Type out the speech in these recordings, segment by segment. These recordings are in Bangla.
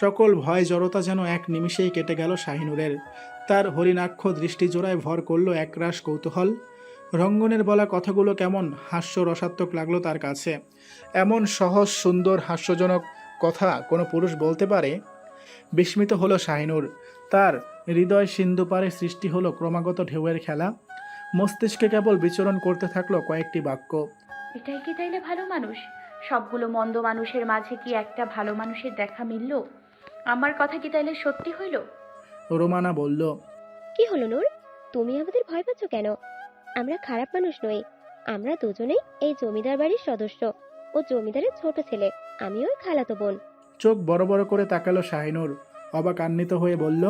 সকল ভয় জড়তা যেন এক নিমিষেই কেটে গেল শাহিনুরের। তার হরিণাক্ষ দৃষ্টি জোড়ায় ভর করল একরাশ কৌতূহল। রঙ্গনের বলা কথাগুলো কেমন হাস্য রসাত্মক লাগল তার কাছে। এমন সহজ, সুন্দর, হাস্যজনক কথা কোনো পুরুষ বলতে পারে? বিস্মিত হলো শাহিনুর। তার হৃদয় সিন্ধু পারে সৃষ্টি হলো ক্রমাগত ঢেউয়ের খেলা। মস্তিষ্কে কেবল বিচরণ করতে থাকল কয়েকটি বাক্য। এটাই কি তাইলে ভালো মানুষ? সবগুলো মন্দ মানুষের মাঝে কি একটা ভালো মানুষের দেখা মিলল? আমার কথা কি তাইলে সত্যি হইল? রোমানা বলল কি হলো নূর? তুমি আমাদের ভয় পাচ্ছ কেন? আমরা খারাপ মানুষ নই। আমরা দুজনেই এই জমিদার বাড়ির সদস্য ও জমিদারের ছোট ছেলে। আমি ওর খালাতো বোন। চোখ বড় বড় করে তাকালো শাহিনুর। অবাকান্বিত হয়ে বলল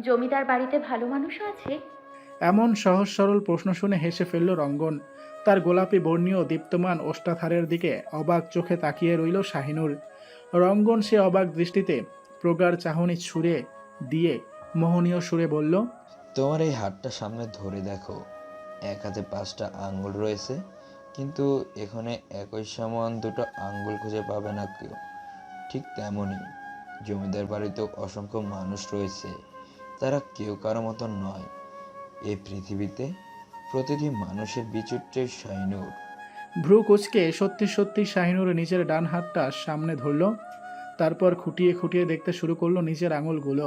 জমিদার বাড়িতে ভালো মানুষ আছে? এমন সহজ সরল প্রশ্ন শুনে হেসে ফেলল রঙ্গন। তার গোলাপি বর্ণীয় দীপ্তমান ওষ্ঠাধারের দিকে অবাক চোখে তাকিয়ে রইল শাহিনুর। রঙ্গন সে অবাক দৃষ্টিতে প্রগাঢ় চাহনি ছুঁড়ে দিয়ে মোহনীয় সুরে বলল তোমার এই হাতটা সামনে ধরে দেখো। এক হাতে পাঁচটা আঙ্গুল রয়েছে কিন্তু এখানে একই সমান দুটো আঙ্গুল খুঁজে পাবে না কেউ। ঠিক তেমনই জমিদার বাড়িতেও অসংখ্য মানুষ রয়েছে তারা কেউ কারও মতন নয়। এই পৃথিবীতে প্রতিটি মানুষের বিচিত্রের শাইনুর। ভ্রু কুচকে সত্যি সত্যি শাহিনুর নিজের ডান হাতটা সামনে ধরল তারপর খুঁটিয়ে খুঁটিয়ে দেখতে শুরু করল নিজের আঙুলগুলো।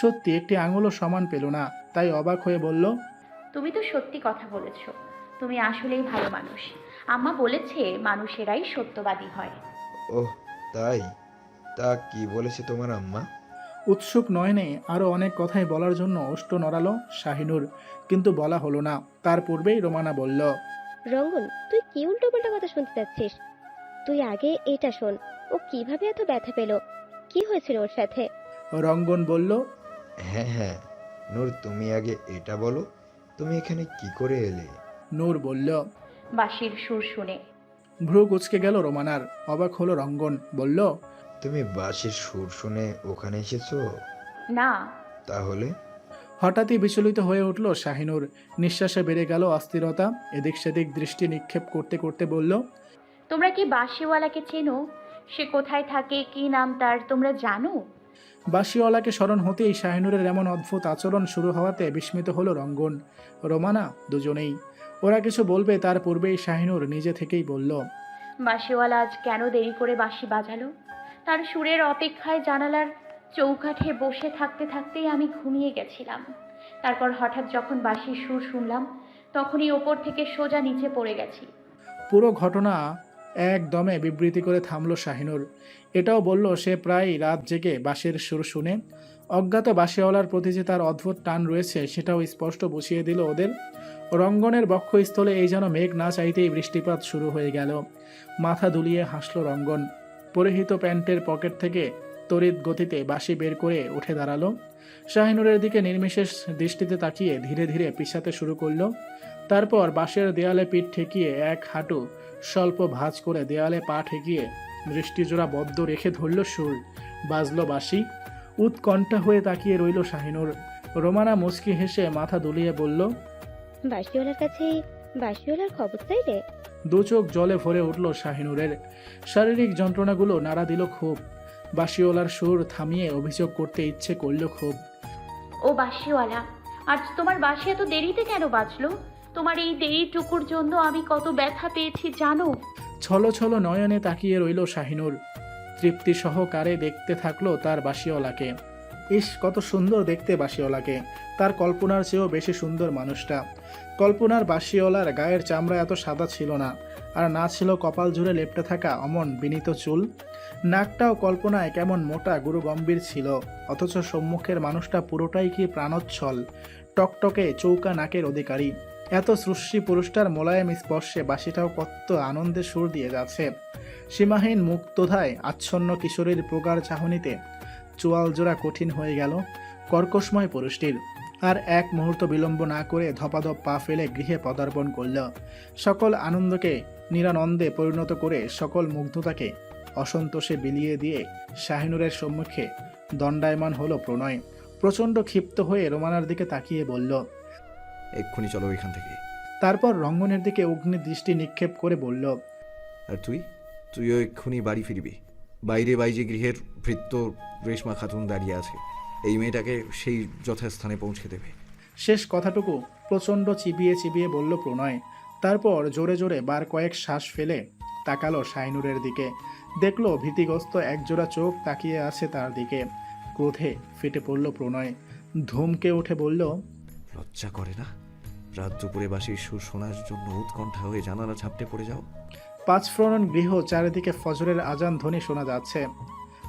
সত্যি একটি আঙুলও সমান পেল না তাই অবাক হয়ে বলল তুমি তো সত্যি কথা বলেছ তুমি আসলেই ভালো মানুষ। আম্মা বলেছে মানুষেরাই সত্যবাদী হয়। ওহ তাই? তা কি বলেছে তোমার আম্মা? উৎসুক নয়নে আরও অনেক কথাই বলার জন্য অষ্ট নড়ালো শাহিনুর কিন্তু বলা হলো না। তার পূর্বেই রোমানা বলল রঙ্গন তুই কি উল্টো পাল্টা কথা শুনতে যাচ্ছিস তুই আগে এটা শোন ও কীভাবে এত ব্যথা পেল? কি হয়েছিল ওর সাথে? রঙ্গন বলল হ্যাঁ হ্যাঁ নূর তুমি আগে এটা বলো তুমি এখানে কি করে এলে? নূর বলল বাঁশির সুর শুনে। ভ্রু কুচকে গেল রোমানার অবাক হলো রঙ্গন বলল তুমি বাঁশির সুর শুনে ওখানে এসেছ? না। তাহলে? হঠাৎই বিচলিত হয়ে উঠল শাহিনুর নিঃশ্বাসে বেড়ে গেল অস্থিরতা এদিক সেদিক দৃষ্টি নিক্ষেপ করতে করতে বলল তোমরা কি বাঁশিওয়ালাকে চেনো? সে কোথায় থাকে কি নাম তার তোমরা জানো? বাসিওয়ালাকে স্মরণ হতেই শাহিনুরের এমন অদ্ভুত আচরণ শুরু হওয়াতে বিস্মিত হলো রঙ্গন। রোমানা দুজনেই। ওরা কিছু বলবে তার পূর্বেই শাহিনুর নিজে থেকেই বলল। বাঁশিওয়ালা আজ কেন দেরি করে বাঁশি বাজালো? তার সুরের অপেক্ষায় জানালার চৌকাঠে বসে থাকতে থাকতেই আমি ঘুমিয়ে গেছিলাম। তারপর হঠাৎ যখন বাঁশির সুর শুনলাম তখনই ওপর থেকে সোজা নিচে পড়ে গেছি। পুরো ঘটনা একদমে বিবৃতি করে থামল শাহিনুর। এটাও বলল, সে প্রায় রাত জেগে বাঁশের সুর শুনে। অজ্ঞাত বাসিওয়ালার প্রতি যে তার অদ্ভুত টান রয়েছে, সেটাও স্পষ্ট বুঝিয়ে দিল ওদের। রঙ্গনের বক্ষস্থলে এই যেন মেঘ না চাইতেই বৃষ্টিপাত শুরু হয়ে গেল। মাথা দুলিয়ে হাসল রঙ্গন। পরিহিত প্যান্টের পকেট থেকে তড়িৎ গতিতে বাঁশি বের করে উঠে দাঁড়াল। শাহিনুরের দিকে নির্মিশেষ দৃষ্টিতে তাকিয়ে ধীরে ধীরে পিছাতে শুরু করল। তারপর বাঁশের দেয়ালে পিঠ ঠেকিয়ে এক হাঁটু স্বল্প ভাঁজ করে দেয়ালে পা ঠেকিয়ে দৃষ্টিজোড়া বদ্ধ রেখে ধরল সুর বাজল বাঁশি। উৎকণ্ঠা হয়ে তাকিয়ে রইল শাহিনুর। রোমানা মুচকি হেসে মাথা দুলিয়ে বলল বাসিওয়ালার কাছে বাসিওয়ালার খবর চাইলে? দু চোখ জলে ভরে উঠল শাহিনুরের। শারীরিক যন্ত্রণাগুলো নাড়া দিল খুব। বাঁশিওয়ালার সুর থামিয়ে অভিযোগ করতে ইচ্ছে করল খুব। ও বাঁশিওয়ালা আজ তোমার বাঁশি এত দেরিতে কেন বাজলো? তোমার এই দেরিটুকুর জন্য আমি কত ব্যথা পেয়েছি জানো? ছলো ছলো নয়নে তাকিয়ে রইল শাহিনুর। তৃপ্তি সহকারে দেখতে থাকল তার বাসিওয়ালাকে ইস কত সুন্দর দেখতে বাসিওয়ালাকে তার কল্পনার চেয়েও বেশি সুন্দর মানুষটা। কল্পনার বাসিওয়ালার গায়ের চামড়া এত সাদা ছিল না, আর না ছিল কপাল জুড়ে লেপটে থাকা অমন বিনীত চুল। নাকটাও কল্পনায় কেমন মোটা গুরু গম্ভীর ছিল, অথচ সম্মুখের মানুষটা পুরোটাই কি প্রাণোচ্ছল, টকটকে চৌকা নাকের অধিকারী। এত সৃষ্টি পুরুষটার মোলায়েম স্পর্শে বাসিটাও কত আনন্দে সুর দিয়ে যাচ্ছে। সীমাহীন মুক্তধায় আচ্ছন্ন কিশোরীর প্রগাঢ় চাহনিতে চোয়াল জোড়া কঠিন হয়ে গেল কর্কশময় পুরুষটির। আর এক মুহূর্ত বিলম্ব না করে ধপাধপ পা ফেলে গৃহে পদার্পণ করল। সকল আনন্দকে নিরানন্দে পরিণত করে সকল মুগ্ধতাকে অসন্তোষে বিলিয়ে দিয়ে শাহিনুরের সম্মুখে দণ্ডায়মান হলো প্রণয়। প্রচণ্ড ক্ষিপ্ত হয়ে রোমানার দিকে তাকিয়ে বলল এক্ষুনি চলো এখান থেকে। তারপর রঙ্গনের দিকে অগ্নি দৃষ্টি নিক্ষেপ করে বলল আর তুই? তুইও এক্ষুনি বাড়ি ফিরবি। বাইরে বাইরে গৃহের ভৃত্য রেশমা খাতুন দাঁড়িয়ে আছে। এই মেয়েটাকে সেই যথাস্থানে পৌঁছে দেবে। শেষ কথাটুকু প্রচণ্ড চিবিয়ে চিবিয়ে বলল প্রণয়। তারপর জোরে জোরে বার কয়েক শ্বাস ফেলে তাকালো শাইনুরের দিকে। দেখল ভীতিগ্রস্ত একজোড়া চোখ তাকিয়ে আছে তার দিকে। ক্রোধে ফেটে পড়ল প্রণয়। ধুমকে উঠে বলল লজ্জা করে না? রাত দুপুরে বাসির সুর শোনার জন্য উৎকণ্ঠা হয়ে জানালা ঝাপটে পড়ে যাও? পাঁচফোড়ন গৃহ চারিদিকে ফজরের আজান ধ্বনি শোনা যাচ্ছে।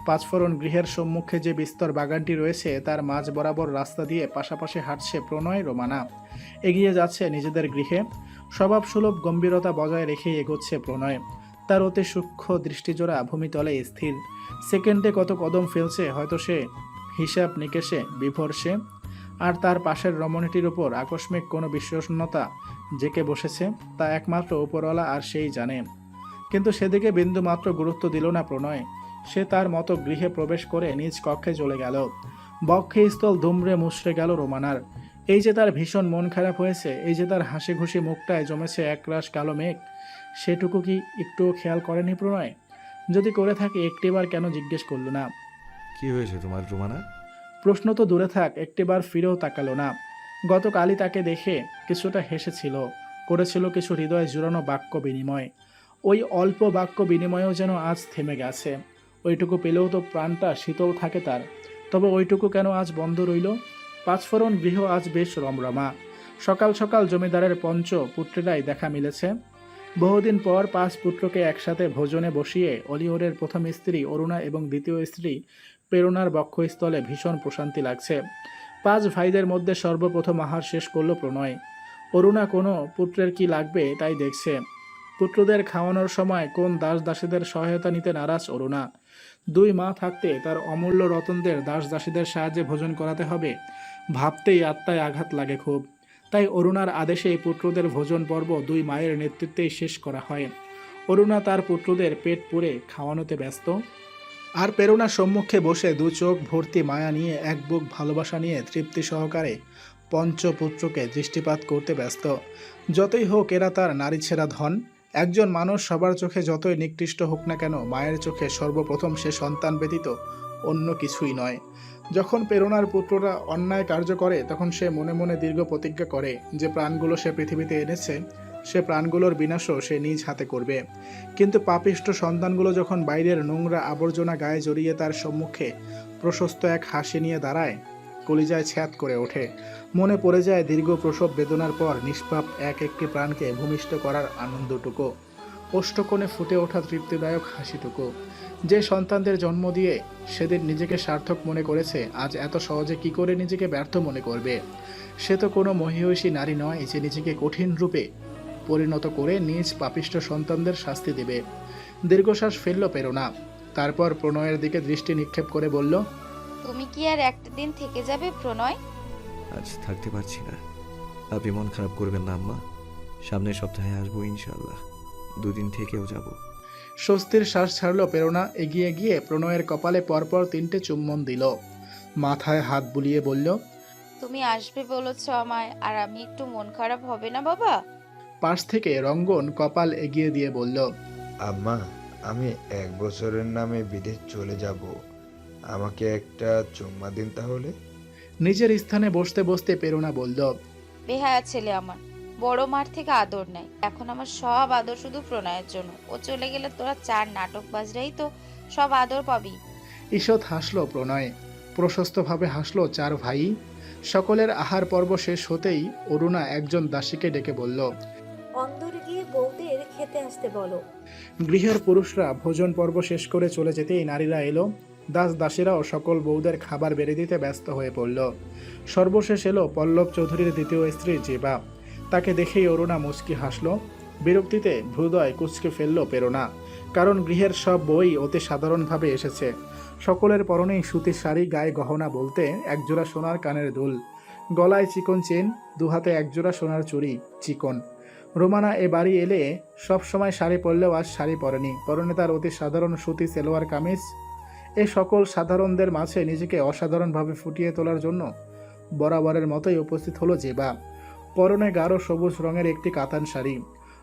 পাঁচফোড়ন গৃহের সম্মুখে যে বিস্তর বাগানটি রয়েছে, তার মাঝ বরাবর রাস্তা দিয়ে পাশাপাশি হাঁটছে প্রণয় রোমানা। এগিয়ে যাচ্ছে নিজেদের গৃহে। স্বভাব সুলভ গম্ভীরতা বজায় রেখে এগোচ্ছে প্রণয়। তার অতি সূক্ষ্ম দৃষ্টিজোড়া ভূমিতলে স্থির। সেকেন্ডে কত কদম ফেলছে, হয়তো সে হিসাব নিকেশে বিভোর আর তার পাশের রমণীটির উপর আকস্মিক কোনো বিশ্বসন্নতা জেকে বসেছে, তা একমাত্র উপরওয়ালা আর সেই জানে। কিন্তু সেদিকে বিন্দু মাত্র গুরুত্ব দিল না প্রণয়। সে তার মতো গৃহে প্রবেশ করে নিজ কক্ষে চলে গেল। বক্ষে স্থল দুমড়ে মুচড়ে গেল রোমানার। এই যে তার ভীষণ মন খারাপ হয়েছে এই যে তার হাসি খুশি মুখটায় জমেছে একরাশ কালো মেঘ সেটুকু কি একটুও খেয়াল করেনি প্রণয়? যদি করে থাকে একটিবার কেন জিজ্ঞেস করল না। কি হয়েছে তোমার রুমানা? প্রশ্ন তো দূরে থাক একটিবার ফিরেও তাকালো না। গতকালই তাকে দেখে কিছুটা হেসেছিল করেছিল কিছু হৃদয় জুড়ানো বাক্য বিনিময়। ওই অল্প বাক্য বিনিময়েও যেন আজ থেমে গেছে। ওইটুকু পেলেও তো প্রাণটা শীতল থাকে তার। তবে ওইটুকু কেন আজ বন্ধ রইল? পাঁচফোড়ন গৃহ আজ বেশ রমরমা। সকাল সকাল জমিদারের পঞ্চ পুত্রেরাই দেখা মিলেছে। বহুদিন পর পাঁচ পুত্রকে একসাথে ভোজনে বসিয়ে অলিওরের প্রথম স্ত্রী অরুণা এবং দ্বিতীয় স্ত্রী প্রেরণার বক্ষস্থলে ভীষণ প্রশান্তি লাগছে। পাঁচ ভাইদের মধ্যে সর্বপ্রথম আহার শেষ করল প্রণয়। অরুণা কোনো পুত্রের কি লাগবে তাই দেখছে। পুত্রদের খাওয়ানোর সময় কোন দাস দাসীদের সহায়তা নিতে নারাজ অরুণা। দুই মা থাকতে তার অমূল্য রতনদের দাস দাসীদের সাহায্যে ভোজন করাতে হবে। ভাবতেই আত্মায় আঘাত লাগে খুব। তাই অরুণার আদেশে পুত্রদের ভোজন পর্ব দুই মায়ের নেতৃত্বেই শেষ করা হয়। অরুণা তার পুত্রদের পেট পুরে খাওয়ানোতে ব্যস্ত। আর প্রেরণা সম্মুখে বসে দু চোখ ভর্তি মায়া নিয়ে এক বুক ভালোবাসা নিয়ে তৃপ্তি সহকারে পঞ্চপুত্রকে দৃষ্টিপাত করতে ব্যস্ত। যতই হোক এরা তার নারী ছেঁড়া ধন। একজন মানুষ সবার চোখে যতই নিকৃষ্ট হোক না কেন, মায়ের চোখে সর্বপ্রথম সে সন্তান ব্যতীত অন্য কিছুই নয়। যখন প্রেরণার পুত্ররা অন্যায় কার্য করে, তখন সে মনে মনে দীর্ঘ প্রতিজ্ঞা করে যে প্রাণগুলো সে পৃথিবীতে এনেছে, সে প্রাণগুলোর বিনাশও সে নিজ হাতে করবে। কিন্তু পাপিষ্ট সন্তানগুলো যখন বাইরের নোংরা আবর্জনা গায়ে জড়িয়ে তার সম্মুখে প্রশস্ত এক হাসি নিয়ে দাঁড়ায় কলিজায় ছ্যাদ করে ওঠে। মনে পড়ে যায় দীর্ঘ প্রসব বেদনার পর নিষ্পাপ এক একটি প্রাণকে ভূমিষ্ঠ করার আনন্দটুকু। ওষ্ঠকোণে ফুটে ওঠা তৃপ্তিদায়ক হাসিটুকু। যে সন্তানদের জন্ম দিয়ে সেদিন নিজেকে সার্থক মনে করেছে, আজ এত সহজে কি করে নিজেকে ব্যর্থ মনে করবে? সে তো কোনো মহিষী নারী নয়, যে নিজেকে কঠিন রূপে পরিণত করে নিজ পাপিষ্ট সন্তানদের শাস্তি দেবে। দীর্ঘশ্বাস ফেলল প্রেরণা তারপর প্রণয়ের দিকে দৃষ্টি নিক্ষেপ করে বলল তুমি কি আর একটা দিন থেকে যাবে প্রণয়? আজ থাকতে পারছি না। আপনি মন খারাপ করবেন না আম্মা। সামনের সপ্তাহে আসব ইনশাল্লাহ দুদিন থেকেও যাব। স্বস্তির শ্বাস ছাড়ল প্রেরণা এগিয়ে গিয়ে প্রণয়ের কপালে পরপর তিনটে চুম্বন দিল। মাথায় হাত বুলিয়ে বলল তুমি আসবে বলেছ আমায় আর আমি একটু মন খারাপ হবে না বাবা? পাশ থেকে রঙ্গন কপাল এগিয়ে দিয়ে বলল আম্মা আমি এক বছরের নামে বিদেশ চলে যাব। আমাকে একটা চুম্মা দিন তাহলে? নিজের স্থানে বসতে বসতে প্রেরণা বলল বেহায়া ছেলে আমার বড় মার থেকে আদর নেয়। এখন আমার সব আদর শুধু প্রণয়ের জন্য। ও চলে গেলে তোরা চার নাটক বাজরাই তো সব আদর পাবি। ঈষৎ হাসল প্রণয় প্রশস্তভাবে হাসলো চার ভাই। সকলের আহার পর্ব শেষ হতেই অরুণা একজন দাসীকে ডেকে বলল অন্দরে গিয়ে বউদের খেতে আসতে বলো। গৃহের পুরুষরা ভোজন পর্ব শেষ করে চলে যেতেই নারীরা এলো। দাস দাসীরাও সকল বউদের খাবার বেড়ে দিতে ব্যস্ত হয়ে পড়ল। সর্বশেষ এলো পল্লব চৌধুরীর দ্বিতীয় স্ত্রী জেবা। তাকে দেখেই অরুণা মুচকি হাসল। বিরক্তিতে হৃদয় কুচকে ফেলল প্রেরণা কারণ গৃহের সব বই অতি সাধারণভাবে এসেছে। সকলের পরনেই সুতির শাড়ি, গায়ে গহনা বলতে একজোড়া সোনার কানের দুল। গলায় চিকন চেন, দুহাতে একজোড়া সোনার চুড়ি, চিকন। রোমানা এ বাড়ি এলে সবসময় শাড়ি পরলেও আজ শাড়ি পরেনি। পরনে তার অতি সাধারণ সুতি, সেলোয়ার কামিজ এ সকল সাধারণদের মাঝে নিজেকে অসাধারণভাবে ফুটিয়ে তোলার জন্য বরাবরের মতোই উপস্থিত হলো জেবা। পরনে গাঢ় সবুজ রঙের একটি কাতান শাড়ি।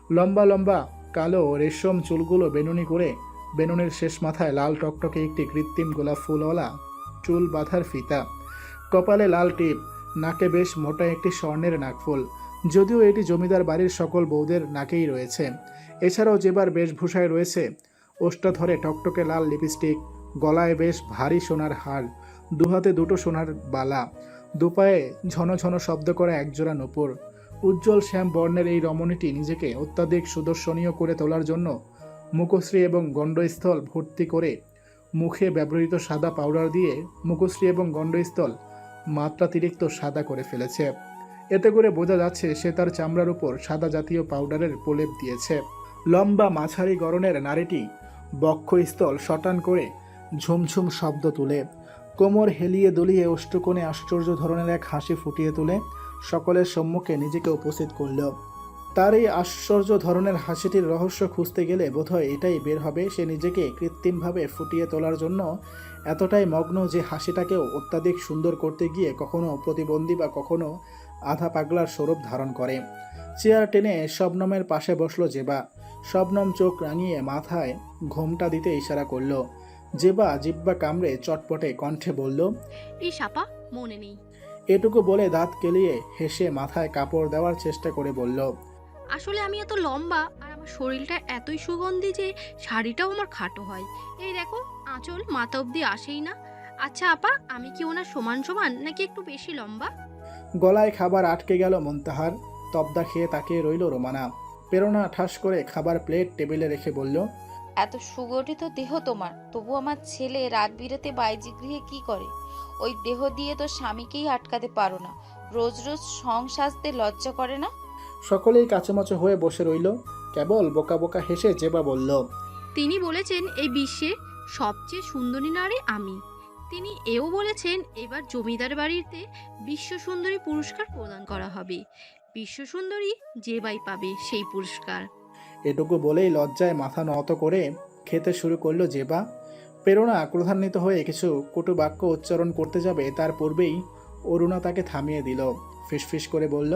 লম্বা লম্বা, কালো রেশম চুলগুলো বেনুনি করে বেনুনির শেষ মাথায় লাল টকটকে একটি কৃত্রিম গোলাপ ফুলওয়ালা চুল বাঁধার ফিতা। কপালে লাল টিপ, নাকে বেশ মোটা একটি স্বর্ণের নাকফুল যদিও এটি জমিদার বাড়ির সকল বৌদের নাকেই রয়েছে। এছাড়াও যেবার বেশভূষায় রয়েছে ওষ্ঠাধরে টকটকে লাল লিপস্টিক গলায় বেশ ভারী সোনার হার, দুহাতে দুটো সোনার বালা, দুপায়ে ঝন ঝন শব্দ করা একজোড়া নূপুর। উজ্জ্বল শ্যাম বর্ণের এই রমণীটি নিজেকে অত্যাধিক সুদর্শনীয় করে তোলার জন্য মুখশ্রী এবং গণ্ডস্থল ভর্তি করে মুখে ব্যবহৃত সাদা পাউডার দিয়ে মুখশ্রী এবং গণ্ডস্থল মাত্রাতিরিক্ত সাদা করে ফেলেছে। এতে করে বোঝা যাচ্ছে সে তার চামড়ার উপর সাদা জাতীয় পাউডারের প্রলেপ দিয়েছে। লম্বা মাঝারি গরনের নারীটি বক্ষস্থল শটান করে ঝুমঝুম শব্দ তুলে। কোমর হেলিয়ে দুলিয়ে অষ্টকোণে আশ্চর্য ধরনের এক হাসি ফুটিয়ে তুলে সকলের সম্মুখে নিজেকে উপস্থিত করল। তার এই আশ্চর্য ধরনের হাসিটির রহস্য খুঁজতে গেলে বোধহয় এটাই বের হবে, সে নিজেকে কৃত্রিমভাবে ফুটিয়ে তোলার জন্য এতটাই মগ্ন যে হাসিটাকেও অত্যাধিক সুন্দর করতে গিয়ে কখনো প্রতিবন্ধী বা কখনো আধা পাগলার স্বরূপ ধারণ করে। চেয়ার টেনে শবনমের পাশে বসল জেবা। শবনম চোখ রাঙিয়ে মাথায় ঘোমটা দিতে ইশারা করল। জেবা জিব্বা কামড়ে চটপটে কণ্ঠে বলল এই সাপা মনে নেই। এটুকু বলে দাঁত কেলিয়ে হেসে মাথায় কাপড় দেওয়ার চেষ্টা করে বলল আসলে আমি এত লম্বা আর আমার শরীরটা এতই সুগন্ধি যে শাড়িটাও আমার খাটো হয়। এই দেখো আঁচল মাথা অবধি আসেই না। আচ্ছা আপা আমি কি ওনার সমান সমান নাকি একটু বেশি লম্বা? গলায় খাবার আটকে গেল মন্তাহার। তবদা খেয়ে তাকিয়ে রইল রোমানা। প্রেরণা ঠাস করে খাবার প্লেট টেবিলে রেখে বলল এত সুগঠিত দেহ তোমার। তবু আমার ছেলে রাত বিরেতে বাইজি গৃহে কি করে? ওই দেহ দিয়ে তো স্বামীকেই আটকাতে পারো না। রোজ রোজ সং সাজতে লজ্জা করে না? সকলেই কাচুমাচু হয়ে বসে রইল। কেবল বোকা বোকা হেসে জেবা বলল তিনি বলেছেন এই বিশ্বে সবচেয়ে সুন্দরী নারী আমি। তিনি এও বলেছেন এবার জমিদার বাড়িতে বিশ্ব সুন্দরী পুরস্কার প্রদান করা হবে। বিশ্ব সুন্দরী যে বাই পাবে সেই পুরস্কার। এটুকু বলেই লজ্জায় মাথা নত করে খেতে শুরু করল জেবা। প্রেরণা ক্রোধান্বিত হয়ে কিছু কটু বাক্য উচ্চারণ করতে যাবে তার পূর্বেই অরুণা তাকে থামিয়ে দিল। ফিসফিস করে বলল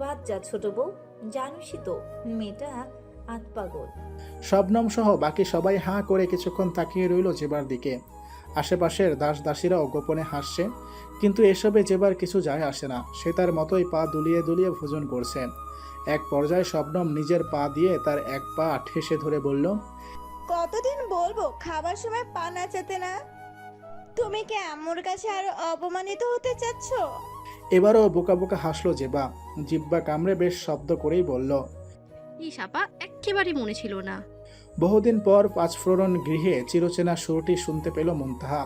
বাদ যা ছোট বউ জানিসই তো মেয়েটা আত পাগল। শবনম সহ বাকি সবাই হাঁ করে কিছুক্ষণ তাকিয়ে রইল জেবার দিকে। আশেপাশের দাস দাসীরাও গোপনে হাসছে কিন্তু এসবে জেবার কিছু যায় আসে না। সে তার মতোই পা দুলিয়ে দুলিয়ে ভোজন করছে। এক পর্যায়ে শবনম নিজের পা দিয়ে তার এক পা ঠেসে ধরে বলল কতদিন বলব? খাবার সময় পা নাচাতে না। তুমি কি আম্মুর কাছে আরও অপমানিত হতে চাচ্ছ? এবারও বোকা বোকা হাসলো জেবা। জিব্বা কামড়ে বেশ শব্দ করেই বলল এই সাপা একেবারে মনে ছিল না। বহুদিন পর পাঁচফোড়ন গৃহে চিরচেনা সুরটি শুনতে পেল মুনতাহা।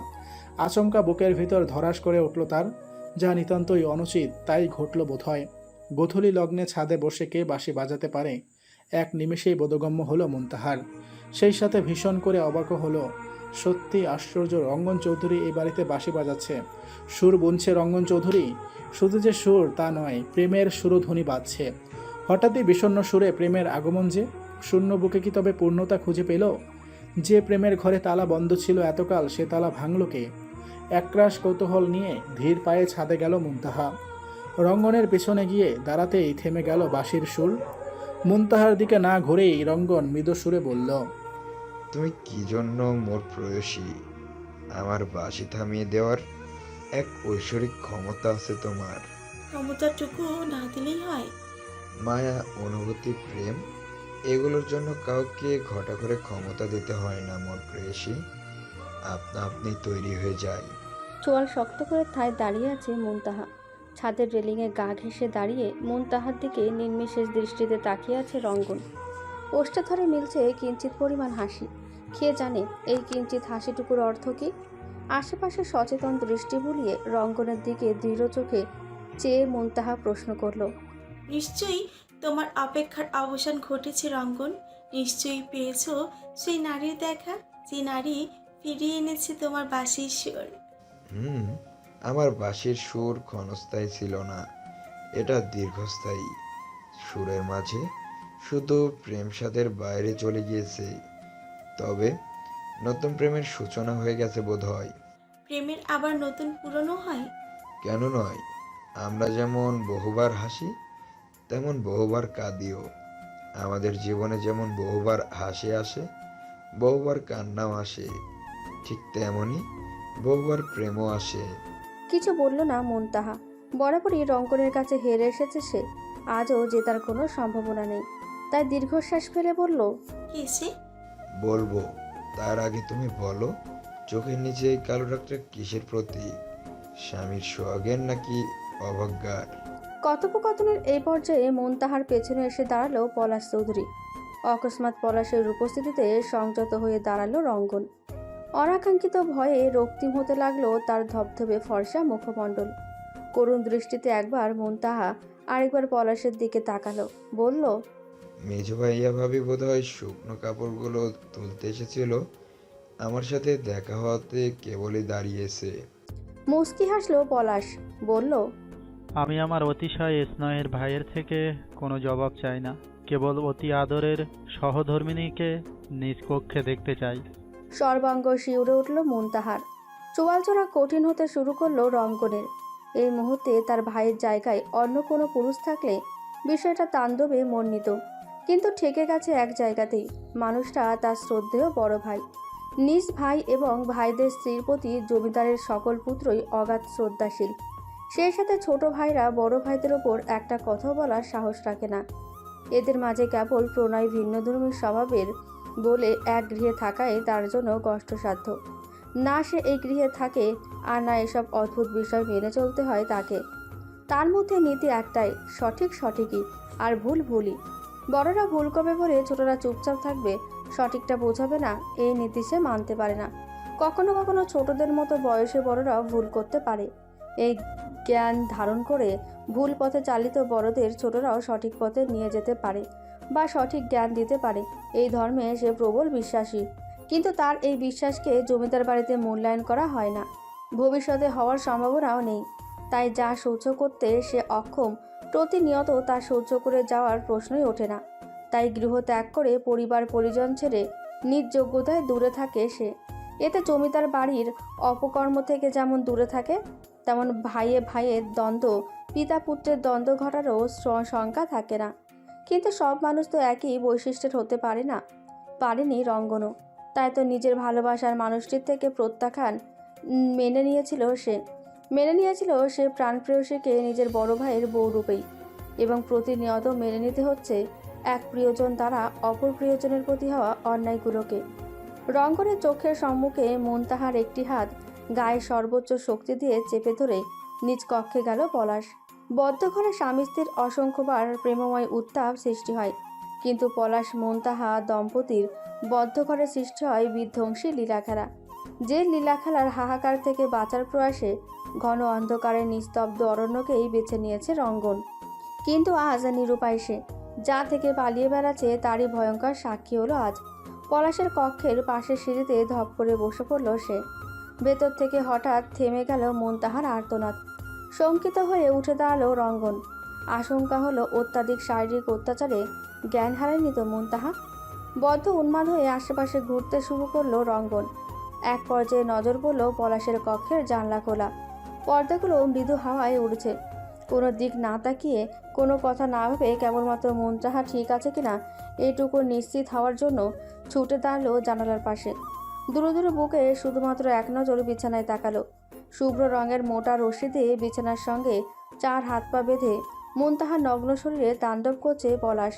আচমকা বুকের ভিতর ধরাস করে উঠল তার যা নিতান্তই অনুচিত তাই ঘটল বোধহয়। গোধূলি লগ্নে ছাদে বসে কে বাঁশি বাজাতে পারে? এক নিমেষেই বোধগম্য হলো মুন্তাহার। সেই সাথে ভীষণ করে অবাকও হলো। সত্যি আশ্চর্য রঙ্গন চৌধুরী এই বাড়িতে বাঁশি বাজাচ্ছে। সুর বুনছে রঙ্গন চৌধুরী। শুধু যে সুর, তা নয়, প্রেমের সুরধ্বনি বাজছে। হঠাৎই বিষণ্ণ সুরে প্রেমের আগমন যে, শূন্য বুকে কি তবে পূর্ণতা খুঁজে পেল? যে প্রেমের ঘরে তালা বন্ধ ছিল এতকাল, সে তালা ভাঙল কে? একরাশ কৌতূহল নিয়ে ধীর পায়ে ছাদে গেল মুনতাহা। রঙ্গনের পেছনে গিয়ে দাঁড়াতেই থেমে গেল বাঁশির সুর। মুনতাহার দিকে না ঘুরেই রঙ্গন মৃদু সুরে বলল তুমি কি জন্য মোর প্রয়সী? আমার বাসি থামিয়ে দেওয়ার এক ঐশ্বরিক ক্ষমতা আছে তোমার। ক্ষমতাটুকু না দিলেই হয়। মায়া অনুভূতি প্রেম এগুলোর জন্য কাউকে ঘটা করে ক্ষমতা দিতে হয় না মোর প্রেয়সী। আপনা আপনি তৈরি হয়ে যায় চোয়াল শক্ত করে থায় দাঁড়িয়ে আছে মুনতাহা। ছাদের রেলিংয়ে গা ঘেঁষে দাঁড়িয়ে মন তাহার দিকে নির্মিশেষ দৃষ্টিতে তাকিয়ে আছে রঙ্গন। ওষ্ঠে ধরে মিলছে কিঞ্চিত পরিমাণ হাসি। খেয়ে জানে এই কিঞ্চিত হাসিটুকুর অর্থ কী? আশেপাশে সচেতন দৃষ্টি বুলিয়ে রঙ্গনের দিকে দৃঢ় চোখে চেয়ে মন তাহা প্রশ্ন করল নিশ্চয়ই তোমার অপেক্ষার অবসান ঘটেছে রঙ্গন। নিশ্চয়ই পেয়েছ সেই নারীর দেখা। যে নারী ফিরিয়ে এনেছে তোমার বাসির সুর হুম আমার বাঁশির সুর ক্ষণস্থায়ী ছিল না। এটা দীর্ঘস্থায়ী। সুরের মাঝে শুধু প্রেম স্বাদের বাইরে চলে গিয়েছে। তবে নতুন প্রেমের সূচনা হয়ে গেছে বোধ হয় প্রেমের আবার নতুন পুরনো হয়? কেন নয়? আমরা যেমন বহুবার হাসি তেমন বহুবার কাঁদিও। আমাদের জীবনে যেমন বহুবার হাসি আসে বহুবার কান্নাও আসে ঠিক তেমনই বহুবার প্রেমও আসে। কিছু বলল না মুনতাহা। বরাবরই রঙ্কনের কাছে হেরে এসেছে সে। আজও জেতার কোনো সম্ভাবনা নেই। তাই দীর্ঘশ্বাস ফেলে বলল কিসে বলব তার আগে তুমি বলো চোখের নিচে এই কালো ডাকটা কিসের প্রতি? স্বামীর সোহাগের নাকি অবজ্ঞার কথোপকথনের এই পর্যায়ে মুনতাহার পেছনে এসে দাঁড়াল পলাশ চৌধুরী। অকস্মাৎ পলাশের উপস্থিতিতে সংযত হয়ে দাঁড়াল রঙ্গন। অনাকাঙ্ক্ষিত ভয়ে রক্তিম হতে লাগল তার ধবধবে ফর্সা মুখমণ্ডল। করুণ দৃষ্টিতে একবার মুনতাহা আরেকবার পলাশের দিকে তাকালো বলল মেজো ভাইয়া ভাবি বোধ হয় শুকনো কাপড়গুলো তুলতে এসেছিল। আমার সাথে দেখা হওয়াতে কেবলই দাঁড়িয়েছে। মুস্কি হাসলো পলাশ বলল আমি আমার অতিশয় স্নয়ের ভাইয়ের থেকে কোনো জবাব চাই না। কেবল অতি আদরের সহধর্মিণীকে নিজ কক্ষে দেখতে চাই। সর্বাঙ্গ শিউরে উঠল মুনতাহার। চোয়ালচোরা কঠিন হতে শুরু করল রঙ্গনের। এই মুহূর্তে তার ভাইয়ের জায়গায় অন্য কোনো পুরুষ থাকলে বিষয়টা তাণ্ডবে মর্ণিত কিন্তু ঠেকে গেছে এক জায়গাতেই। মানুষটা তার শ্রদ্ধেয় বড় ভাই। নিজ ভাই এবং ভাইদের স্ত্রীর প্রতি জমিদারের সকল পুত্রই অগাধ শ্রদ্ধাশীল। সেই সাথে ছোট ভাইরা বড় ভাইদের ওপর একটা কথা বলার সাহস রাখে না। এদের মাঝে কেবল প্রণয় ভিন্নধর্মী স্বভাবের বলে এক গৃহে থাকাই তার জন্য কষ্টসাধ্য। না সে এই গৃহে থাকে, আর না এসব অদ্ভুত বিষয় মেনে চলতে হয় তাকে। তার মধ্যে নীতি একটাই, সঠিক সঠিকই, আর ভুল ভুলই। বড়রা ভুল করবে বলে ছোটরা চুপচাপ থাকবে, সঠিকটা বোঝাবে না, এই নীতি সে মানতে পারে না। কখনো কখনো ছোটদের মতো বয়সে বড়রা ভুল করতে পারে। এই জ্ঞান ধারণ করে ভুল পথে চালিত বড়দের ছোটরাও সঠিক পথে নিয়ে যেতে পারে। বা সঠিক জ্ঞান দিতে পারে। এই ধর্মে সে প্রবল বিশ্বাসী। কিন্তু তার এই বিশ্বাসকে জমিদার বাড়িতে মূল্যায়ন করা হয় না। ভবিষ্যতে হওয়ার সম্ভাবনাও নেই। তাই যা সহ্য করতে সে অক্ষম, প্রতিনিয়ত তা সহ্য করে যাওয়ার প্রশ্নই ওঠে না। তাই গৃহ ত্যাগ করে পরিবার পরিজন ছেড়ে নিজ যোগ্যতায় দূরে থাকে সে। এতে জমিদার বাড়ির অপকর্ম থেকে যেমন দূরে থাকে, তেমন ভাইয়ে ভাইয়ের দ্বন্দ্ব পিতা পুত্রের দ্বন্দ্ব ঘটারও শঙ্কা থাকে না। কিন্তু সব মানুষ তো একই বৈশিষ্ট্যের হতে পারে না। পারেনি রঙ্গনও তাই তো নিজের ভালোবাসার মানুষটির থেকে প্রত্যাখ্যান মেনে নিয়েছিল সে। মেনে নিয়েছিল সে প্রাণপ্রেয়সীকে নিজের বড় ভাইয়ের বউ রূপেই। এবং প্রতিনিয়ত মেনে নিতে হচ্ছে এক প্রিয়জন দ্বারা অপর প্রিয়জনের প্রতি হওয়া অন্যায়গুলোকে। রঙ্গনের চোখের সম্মুখে মন তাহার একটি হাত গায়ে সর্বোচ্চ শক্তি দিয়ে চেপে ধরে নিজ কক্ষে গেল পলাশ। বদ্ধ ঘরে স্বামী স্ত্রীর অসংখ্যবার প্রেমময় উত্তাপ সৃষ্টি হয়। কিন্তু পলাশ মন্তাহা দম্পতির বদ্ধ ঘরে সৃষ্টি হয় বিধ্বংসী লীলাখেলা। যে লীলাখেলার হাহাকার থেকে বাঁচার প্রয়াসে ঘন অন্ধকারের নিস্তব্ধ অরণ্যকেই বেছে নিয়েছে রঙ্গন। কিন্তু আজ নিরুপায় সে যা থেকে পালিয়ে বেড়াচ্ছে তারই ভয়ঙ্কর সাক্ষী হলো আজ। পলাশের কক্ষের পাশের সিঁড়িতে ধপ করে বসে পড়ল সে। ভেতর থেকে হঠাৎ থেমে গেল মন তাহার আর্তনাদ। শঙ্কিত হয়ে উঠে দাঁড়াল রঙ্গন। আশঙ্কা হলো অত্যাধিক শারীরিক অত্যাচারে জ্ঞান হারায়নি তো মন তাহা বদ্ধ উন্মাদ হয়ে আশেপাশে ঘুরতে শুরু করল রঙ্গন। এক পর্যায়ে নজর পড়ল পলাশের কক্ষের জানলা খোলা। পর্দাগুলো মৃদু হাওয়ায় উড়ছে। কোনো দিক না তাকিয়ে কোনো কথা না ভেবে কেবলমাত্র মন চাহা ঠিক আছে কিনা এইটুকু নিশ্চিত হওয়ার জন্য ছুটে দাঁড়াল জানালার পাশে। দূরে দূরে বুকে শুধুমাত্র এক নজর বিছানায় তাকালো। শুভ্র রঙের মোটা রশি দিয়ে বিছানার সঙ্গে চার হাত পা বেঁধে মন তাহার নগ্ন শরীরে তাণ্ডব করছে পলাশ।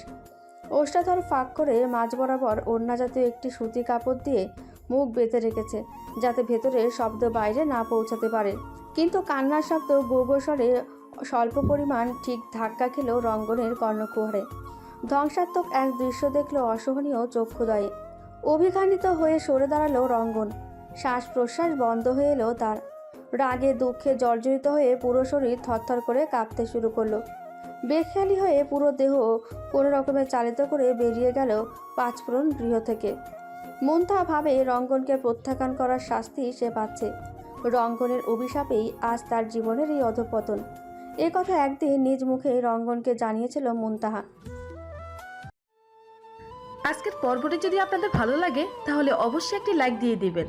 ওষ্ঠাধর ফাঁক করে মাঝ বরাবর ওড়না জাতীয় একটি সুতি কাপড় দিয়ে মুখ বেঁধে রেখেছে, যাতে ভেতরে শব্দ বাইরে না পৌঁছাতে পারে। কিন্তু কান্নার শব্দ গোগস্বরে স্বল্প পরিমাণ ঠিক ধাক্কা খেলেও রঙ্গনের কর্ণকুহরে। ধ্বংসাত্মক এক দৃশ্য দেখল অসহনীয় চক্ষুদয়ে। অভিঘানিত হয়ে সরে দাঁড়াল রঙ্গন। শ্বাস প্রশ্বাস বন্ধ হয়ে এলো তার। রাগে, দুঃখে জর্জরিত হয়ে পুরো শরীর থরথর করে কাঁপতে শুরু করল। বেখেয়ালি হয়ে পুরো দেহ কোনো রকমে চালিত করে বেরিয়ে গেল পাঁচফোড়ন গৃহ থেকে। মুনতাহা ভাবে রঙ্গনকে প্রত্যাখ্যান করার শাস্তি সে পাচ্ছে। রঙ্গনের অভিশাপেই আজ তার জীবনের এই অধপতন। এ কথা একদিন নিজ মুখে রঙ্গনকে জানিয়েছিল মুনতাহা। আজকের পর্বটি যদি আপনাদের ভালো লাগে, তাহলে অবশ্যই একটি লাইক দিয়ে দিবেন।